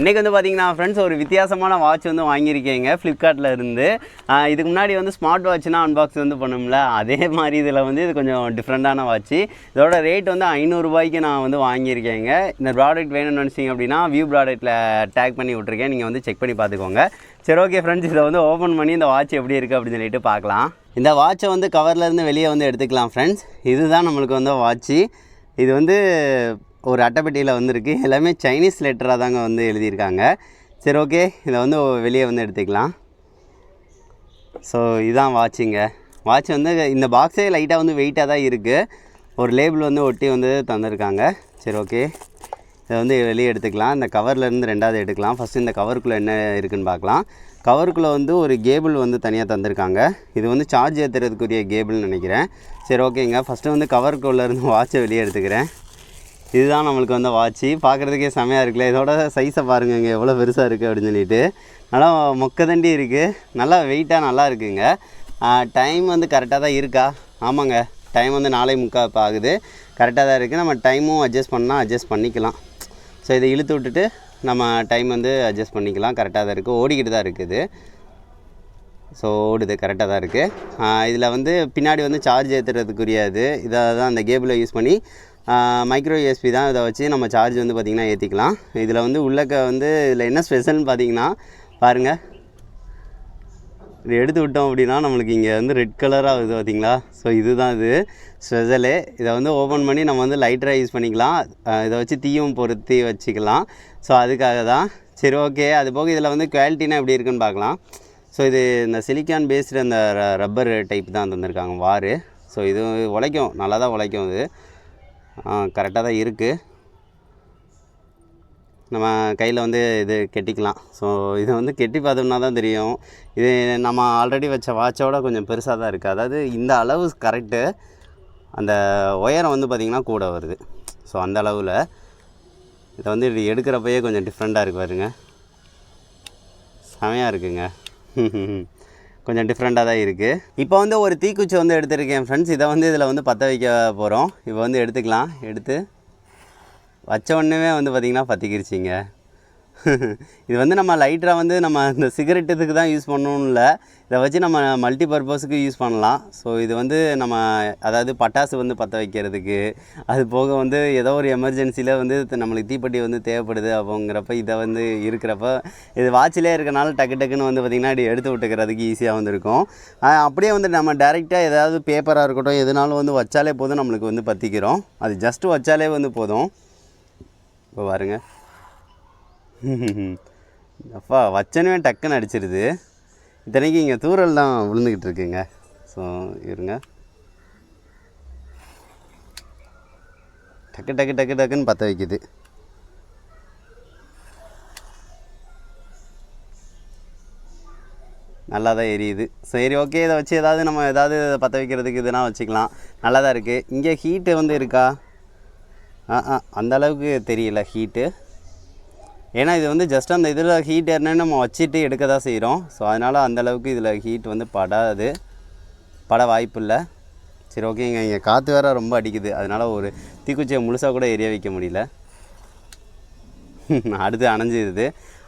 இன்றைக்கி வந்து பார்த்தீங்கன்னா ஃப்ரெண்ட்ஸ் ஒரு வித்தியாசமான வாட்ச் வந்து வாங்கியிருக்கேங்க ஃப்ளிப்கார்ட்டில் இருந்து. இதுக்கு முன்னாடி வந்து ஸ்மார்ட் வாட்ச்னா அன்பாக்ஸ் வந்து பண்ணோம்ல அதே மாதிரி இதில் வந்து இது கொஞ்சம் டிஃப்ரெண்ட்டான வாட்ச் இதோட ரேட் வந்து ஐநூறுரூபாய்க்கு நான் வந்து வாங்கியிருக்கேங்க. இந்த ப்ராடக்ட் வேணும்னு நினச்சிங்க அப்படின்னா வியூ ப்ராடக்ட்டில் டேக் பண்ணி விட்ருக்கேன் நீங்கள் வந்து செக் பண்ணி பார்த்துக்கோங்க. சரி ஓகே ஃப்ரெண்ட்ஸ் இதை வந்து ஓப்பன் பண்ணி இந்த வாட்ச் எப்படி இருக்குது அப்படின்னு சொல்லிட்டு பார்க்கலாம். இந்த வாட்சை வந்து கவர்லேருந்து வெளியே வந்து எடுத்துக்கலாம் ஃப்ரெண்ட்ஸ் இதுதான் நம்மளுக்கு வந்து வாட்ச்சு இது வந்து ஒரு அட்டைப்பெட்டியில் வந்திருக்கு. எல்லாமே சைனீஸ் லெட்டராக தாங்க வந்து எழுதியிருக்காங்க. சரி ஓகே இதை வந்து வெளியே வந்து எடுத்துக்கலாம். ஸோ இதுதான் வாட்சுங்க வாட்ச் வந்து இந்த பாக்ஸே லைட்டாக வந்து வெயிட்டாக தான் இருக்குது ஒரு லேபிள் வந்து ஒட்டி வந்து தந்திருக்காங்க. சரி ஓகே இதை வந்து வெளியே எடுத்துக்கலாம். இந்த கவர்லேருந்து ரெண்டாவது எடுக்கலாம். ஃபஸ்ட்டு இந்த கவருக்குள்ளே என்ன இருக்குன்னு பார்க்கலாம். கவருக்குள்ளே வந்து ஒரு கேபிள் வந்து தனியாக தந்திருக்காங்க. இது வந்து சார்ஜ் ஏற்றுறதுக்குரிய கேபிள்னு நினைக்கிறேன். சரி ஓகேங்க ஃபஸ்ட்டு வந்து கவருக்குள்ளேருந்து வாட்சை வெளியே எடுத்துக்கிறேன். இதுதான் நம்மளுக்கு வந்த வாட்சி. பார்க்குறதுக்கே செமையாக இருக்குல்ல. இதோட சைஸை பாருங்கள் இங்கே எவ்வளோ பெருசாக இருக்குது அப்படின்னு சொல்லிட்டு. நல்லா மொக்கதண்டி இருக்குது நல்லா வெயிட்டாக நல்லா இருக்குங்க. டைம் வந்து கரெக்டாக தான் இருக்கா? ஆமாங்க. டைம் வந்து நாளை முக்கால் இப்போ ஆகுது. கரெக்டாக தான் இருக்குது நம்ம டைமும் அட்ஜஸ்ட் பண்ணால் அட்ஜஸ்ட் பண்ணிக்கலாம். ஸோ இதை இழுத்து விட்டுட்டு நம்ம டைம் வந்து அட்ஜஸ்ட் பண்ணிக்கலாம். கரெக்டாக தான் இருக்குது ஓடிக்கிட்டு தான் இருக்குது. ஸோ ஓடுது. கரெக்டாக தான் இருக்குது இதில் வந்து பின்னாடி வந்து சார்ஜ் ஏற்றுறதுக்குரிய இது இதை தான் அந்த கேபிளை யூஸ் பண்ணி மைக்ரோ யூஎஸ்பி தான் இதை வச்சு நம்ம சார்ஜ் வந்து பார்த்திங்கன்னா ஏற்றிக்கலாம் இதில் வந்து உள்ளக்க வந்து இதில் என்ன ஸ்பெஷல்னு பார்த்தீங்கன்னா பாருங்கள் இது எடுத்து விட்டோம் அப்படின்னா நம்மளுக்கு இங்கே வந்து ரெட் கலராக வருது பார்த்தீங்களா? ஸோ இதுதான் இது. ஸ்பெஷலு இதை வந்து ஓப்பன் பண்ணி நம்ம வந்து லைட்டராக யூஸ் பண்ணிக்கலாம். இதை வச்சு தீயும் பொருத்தி வச்சுக்கலாம். ஸோ அதுக்காக தான். சரி ஓகே அது போக இதில் வந்து குவாலிட்டினா எப்படி இருக்குன்னு பார்க்கலாம். ஸோ இது இந்த சிலிக்கான் பேஸ்டு அந்த ரப்பர் டைப் தான் தந்திருக்காங்க வாரு. ஸோ இது உழைக்கும் நல்லா தான் உழைக்கும் இது. கரெக்டாக தான் இருக்குது நம்ம கையில் வந்து இது கெட்டிக்கலாம். ஸோ இதை வந்து கெட்டி பார்த்தோம்னா தான் தெரியும். இது நம்ம ஆல்ரெடி வச்ச வாட்சோட கொஞ்சம் பெருசாக தான் இருக்குது அதாவது இந்த அளவு கரெக்டு அந்த உயரம் வந்து பார்த்திங்கன்னா கூட வருது. ஸோ அந்த அளவில் இதை வந்து இது எடுக்கிறப்பயே கொஞ்சம் டிஃப்ரெண்ட்டாக இருக்கு பாருங்க. செமையாக இருக்குங்க. கொஞ்சம் டிஃப்ரெண்ட்டாக தான் இருக்குது இப்போ வந்து ஒரு தீக்குச்சி வந்து எடுத்திருக்கேன் ஃப்ரெண்ட்ஸ் இதை வந்து இதில் வந்து பற்ற வைக்க போகிறோம் இப்போ வந்து எடுத்துக்கலாம். எடுத்து வச்ச உடனே வந்து பார்த்திங்கன்னா பற்றிக்கிருச்சிங்க இது வந்து நம்ம லைட்டராக வந்து நம்ம இந்த சிகரெட்டுக்கு தான் யூஸ் பண்ணணும்னு இல்லை. இதை வச்சு நம்ம மல்டி பர்பஸுக்கு யூஸ் பண்ணலாம். ஸோ இது வந்து நம்ம அதாவது பட்டாசு வந்து பற்ற வைக்கிறதுக்கு அது போக வந்து ஏதோ ஒரு எமர்ஜென்சியில் வந்து நம்மளுக்கு தீப்பெட்டி வந்து தேவைப்படுது அப்படிங்கிறப்ப இதை வந்து இருக்கிறப்ப இது வாட்சிலே இருக்கனால டக்கு டக்குன்னு வந்து பார்த்திங்கன்னா இப்படி எடுத்து விட்டுக்கிறதுக்கு ஈஸியாக வந்துருக்கும் அப்படியே வந்து நம்ம டேரெக்டாக ஏதாவது பேப்பராக இருக்கட்டும் எதுனாலும் வந்து வச்சாலே போதும் நம்மளுக்கு வந்து பற்றிக்கிறோம் அது ஜஸ்ட்டு வச்சாலே வந்து போதும். இப்போ பாருங்கள் அப்பா வச்சனவே டக்குன்னு அடிச்சிருது. இத்தனைக்கு இங்கே தூரல் தான் விழுந்துக்கிட்டு இருக்குங்க. ஸோ இருங்க. டக்கு டக்கு டக்கு டக்குன்னு பற்ற வைக்குது. நல்லா தான் எரியுது. சரி ஓகே இதை வச்சு ஏதாவது நம்ம ஏதாவது பற்ற வைக்கிறதுக்கு இதுனா வச்சுக்கலாம். நல்லா தான் இருக்குது இங்கே ஹீட்டு வந்து இருக்கா? ஆ ஆ அந்த அளவுக்கு தெரியல ஹீட்டு ஏன்னா இது வந்து ஜஸ்ட் அந்த இதில் ஹீட் ஏறினு நம்ம வச்சுட்டு எடுக்க தான் செய்கிறோம் ஸோ அதனால் அந்த அளவுக்கு இதில் ஹீட் வந்து படாது. பட வாய்ப்பு இல்லை சரி ஓகேங்க இங்கே காற்று வேற ரொம்ப அடிக்குது. அதனால் ஒரு தீக்குச்சியை முழுசாக கூட எரிய வைக்க முடியல. அடுத்து அணைஞ்சிடுது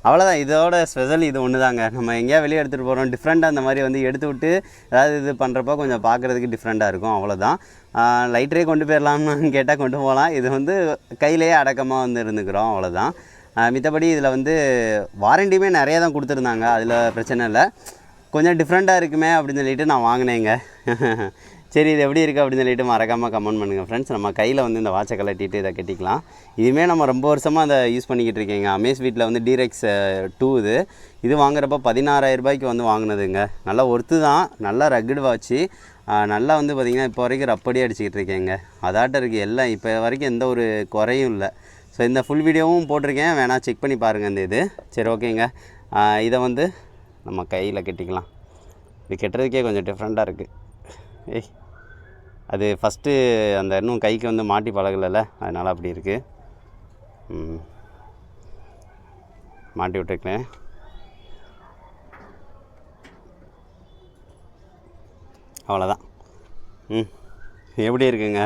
அவ்வளோதான் இதோட ஸ்பெஷல் இது ஒன்று தாங்க நம்ம எங்கேயா வெளியே எடுத்துகிட்டு போகிறோம் டிஃப்ரெண்ட்டாக அந்த மாதிரி வந்து எடுத்து விட்டு ஏதாவது இது பண்ணுறப்போ கொஞ்சம் பார்க்குறதுக்கு டிஃப்ரெண்ட்டாக இருக்கும். அவ்வளோதான் லைட்டரே கொண்டு போயிடலாம்னு கேட்டால் கொண்டு போகலாம். இது வந்து கையிலேயே அடக்கமாக வந்து இருந்துக்கிறோம். அவ்வளோதான் மித்தபடி இதில் வந்து வாரண்டியுமே நிறைய தான் கொடுத்துருந்தாங்க. அதில் பிரச்சனை இல்லை. கொஞ்சம் டிஃப்ரெண்ட்டாக இருக்குமே அப்படின்னு சொல்லிட்டு நான் வாங்கினேங்க. சரி இது எப்படி இருக்குது அப்படின்னு சொல்லிட்டு மறக்காமல் கமெண்ட் பண்ணுங்கள் ஃப்ரெண்ட்ஸ் நம்ம கையில் வந்து இந்த வாட்சை கலட்டிட்டு இதை கட்டிக்கலாம். இதுவுமே நம்ம ரொம்ப வருஷமாக அதை யூஸ் பண்ணிக்கிட்டு இருக்கேங்க. அமேஸ் வீட்டில் வந்து டீரெக்ஸ் டூ இது. இது வாங்குறப்ப பதினாறாயிரம் ரூபாய்க்கு வந்து வாங்கினதுங்க. நல்லா ஒர்த்து தான். நல்லா ரக்குடு வாட்சி நல்லா வந்து பார்த்திங்கன்னா இப்போ வரைக்கும் ரப்படியே அடிச்சுக்கிட்டு இருக்கேங்க. அதாட்ட இருக்குது எல்லாம். இப்போ வரைக்கும் எந்த ஒரு குறையும் இல்லை. ஸோ இந்த ஃபுல் வீடியோவும் போட்டிருக்கேன். வேணால் செக் பண்ணி பாருங்கள் இந்த இது. சரி ஓகேங்க. இதை வந்து நம்ம கையில் கட்டிக்கலாம். இது கெட்டுறதுக்கே கொஞ்சம் டிஃப்ரெண்ட்டாக இருக்குது ஏய் அது ஃபஸ்ட்டு அந்த இன்னும் கைக்கு வந்து மாட்டி பழகலைல்ல அதனால் அப்படி இருக்குது ம். மாட்டி விட்டுருக்கேன் அவ்வளோதான் ம். எப்படி இருக்குங்க?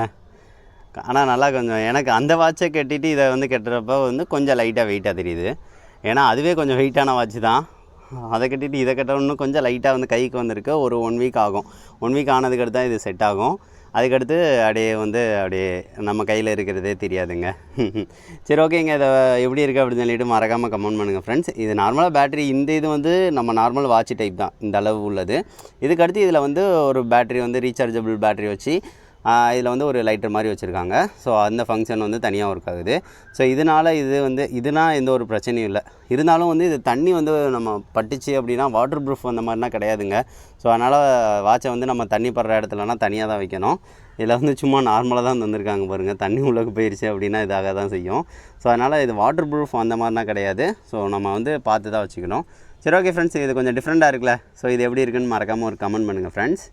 ஆனால் நல்லா கொஞ்சம் எனக்கு அந்த வாட்சை கட்டிட்டு இதை வந்து கட்டுறப்ப வந்து கொஞ்சம் லைட்டாக வெயிட்டாக தெரியுது. ஏன்னா அதுவே கொஞ்சம் வெயிட்டான வாட்ச் தான். அதை கட்டிட்டு இதை கட்டணும்னு கொஞ்சம் லைட்டாக வந்து கைக்கு வந்திருக்கு. ஒரு ஒன் வீக் ஆகும். ஒன் வீக் ஆனதுக்கு அடுத்து தான் இது செட் ஆகும். அதுக்கடுத்து அப்படியே வந்து அப்படியே நம்ம கையில் இருக்கிறதே தெரியாதுங்க. சரி ஓகேங்க இதை எப்படி இருக்குது அப்படின்னு சொல்லிட்டு மறக்காமல் கமெண்ட் பண்ணுங்கள் ஃப்ரெண்ட்ஸ் இது நார்மலாக பேட்டரி இந்த இது வந்து நம்ம நார்மல் வாட்ச் டைப் தான். இந்த அளவு உள்ளது. இதுக்கடுத்து இதில் வந்து ஒரு பேட்டரி வந்து ரீசார்ஜபிள் பேட்டரி வச்சு இதில் வந்து ஒரு லைட்டர் மாதிரி வச்சுருக்காங்க. ஸோ அந்த ஃபங்க்ஷன் வந்து தனியாக ஒர்க் ஆகுது. ஸோ இதனால் இது வந்து இதுனா எந்த ஒரு பிரச்சனையும் இல்லை. இருந்தாலும் வந்து இது தண்ணி வந்து நம்ம பட்டுச்சு அப்படின்னா வாட்டர் ப்ரூஃப் அந்த மாதிரினா கிடையாதுங்க. ஸோ அதனால் வாட்சை வந்து நம்ம தண்ணி படுற இடத்துலலாம் தனியாக தான் வைக்கணும். இதில் வந்து சும்மா நார்மலாக தான் தந்திருக்காங்க பாருங்கள் தண்ணி உள்ளக்கு போயிடுச்சு அப்படின்னா இதாக தான் செய்யும். ஸோ அதனால் இது வாட்டர் ப்ரூஃப் அந்த மாதிரினா கிடையாது. ஸோ நம்ம வந்து பார்த்து தான் வச்சுக்கணும். சரி ஓகே ஃப்ரெண்ட்ஸ் இது கொஞ்சம் டிஃப்ரெண்ட்டாக இருக்குல்ல? ஸோ இது எப்படி இருக்குன்னு மறக்காமல் ஒரு கமெண்ட் பண்ணுங்கள் ஃப்ரெண்ட்ஸ்